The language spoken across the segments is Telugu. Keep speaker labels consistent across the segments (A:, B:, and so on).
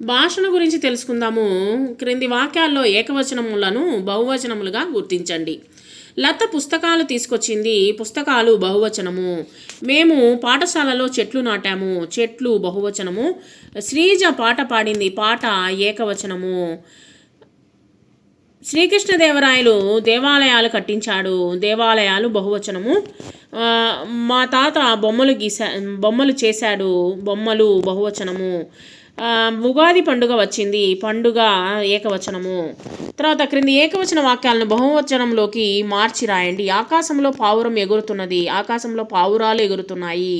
A: భాషణ గురించి తెలుసుకుందాము. క్రింది వాక్యాల్లో ఏకవచనములను బహువచనములుగా గుర్తించండి. లత పుస్తకాలు తీసుకొచ్చింది పుస్తకాలు బహువచనము. మేము పాఠశాలలో చెట్లు నాటాము. చెట్లు బహువచనము. శ్రీజ పాట పాడింది పాట ఏకవచనము. శ్రీకృష్ణదేవరాయలు దేవాలయాలు కట్టించాడు. దేవాలయాలు బహువచనము. మా తాత బొమ్మలు గీసా బొమ్మలు చేశాడు. బొమ్మలు బహువచనము. ఉగాది పండుగ వచ్చింది. పండుగ ఏకవచనము. తర్వాత క్రింది ఏకవచన వాక్యాలను బహువచనంలోకి మార్చి రాయండి. ఆకాశంలో పావురం ఎగురుతున్నది. ఆకాశంలో పావురాలు ఎగురుతున్నాయి.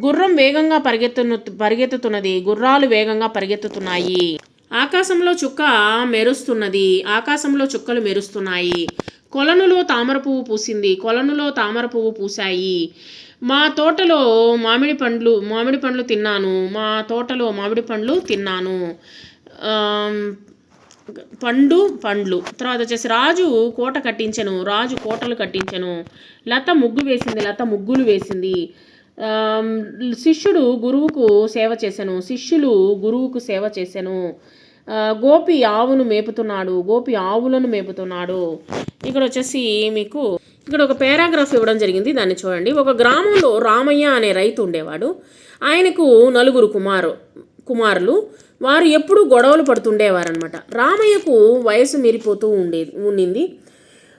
A: గుర్రం వేగంగా పరిగెత్తును పరిగెత్తుతున్నది. గుర్రాలు వేగంగా పరిగెత్తుతున్నాయి. ఆకాశంలో చుక్క మెరుస్తున్నది. ఆకాశంలో చుక్కలు మెరుస్తున్నాయి. కొలనులో తామర పువ్వు పూసింది కొలనులో తామర పువ్వు పూసాయి మా తోటలో మామిడి పండ్లు మామిడి పండ్లు తిన్నాను. మా తోటలో మామిడి పండ్లు తిన్నాను. పండు పండ్లు. తర్వాత వచ్చేసి రాజు కోట కట్టించను. రాజు కోటలు కట్టించను. లత ముగ్గు వేసింది లత ముగ్గులు వేసింది. శిష్యుడు గురువుకు సేవ చేశాను శిష్యులు గురువుకు సేవ చేశాను గోపి ఆవును మేపుతున్నాడు గోపి ఆవులను మేపుతున్నాడు. ఇక్కడ వచ్చేసి మీకు ఇక్కడ ఒక పారాగ్రాఫ్ ఇవ్వడం జరిగింది దాన్ని చూడండి. ఒక గ్రామంలో రామయ్య అనే రైతు ఉండేవాడు. ఆయనకు నలుగురు కుమారు కుమారులు. వారు ఎప్పుడూ గొడవలు పడుతుండేవారనమాట రామయ్యకు వయసు మీరిపోతూ ఉండేది ఉండింది.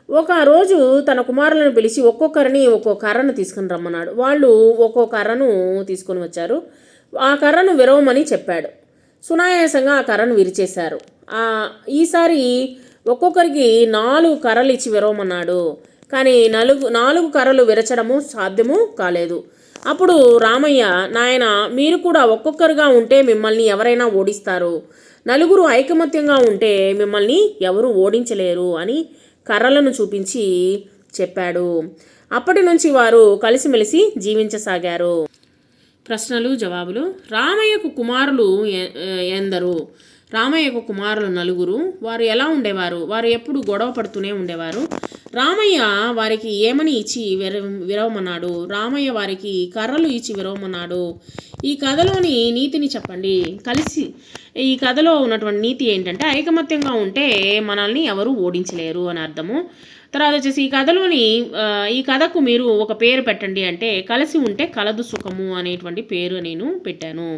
A: ఒక రోజు తన కుమారులను పిలిచి ఒక్కొక్కరిని ఒక్కో కర్రను తీసుకుని రమ్మన్నాడు. వాళ్ళు ఒక్కో కర్రను తీసుకొని వచ్చారు. ఆ కర్రను విరవమని చెప్పాడు. సునాయాసంగా ఆ కర్రను విరిచేశారు. ఈసారి ఒక్కొక్కరికి నాలుగు కర్రలు ఇచ్చి విరవమన్నాడు. కానీ నలుగు నాలుగు కర్రలు విరచడము సాధ్యము కాలేదు. అప్పుడు రామయ్య నాయన మీరు కూడా ఒక్కొక్కరుగా ఉంటే మిమ్మల్ని ఎవరైనా ఓడిస్తారు. నలుగురు ఐకమత్యంగా ఉంటే మిమ్మల్ని ఎవరు ఓడించలేరు అని కర్రలను చూపించి చెప్పాడు. అప్పటి నుంచి వారు కలిసిమెలిసి జీవించసాగారు. ప్రశ్నలు జవాబులు. రామయ్యకు కుమారులు ఎందరు? రామయ్యకు కుమారులు నలుగురు. వారు ఎలా ఉండేవారు? వారు ఎప్పుడు గొడవ పడుతూనే ఉండేవారు? రామయ్య వారికి ఏమని ఇచ్చి విర విరవమన్నాడు? రామయ్య వారికి కర్రలు ఇచ్చి విరవమన్నాడు. ఈ కథలోని నీతిని చెప్పండి. కలిసి ఈ కథలో ఉన్నటువంటి నీతి ఏంటంటే ఐకమత్యంగా ఉంటే మనల్ని ఎవరు ఓడించలేరు అని అర్థము. తర్వాత వచ్చేసి ఈ కథలోని ఈ కథకు మీరు ఒక పేరు పెట్టండి అంటే కలిసి ఉంటే కలదు సుఖము అనేటువంటి పేరు నేను పెట్టాను.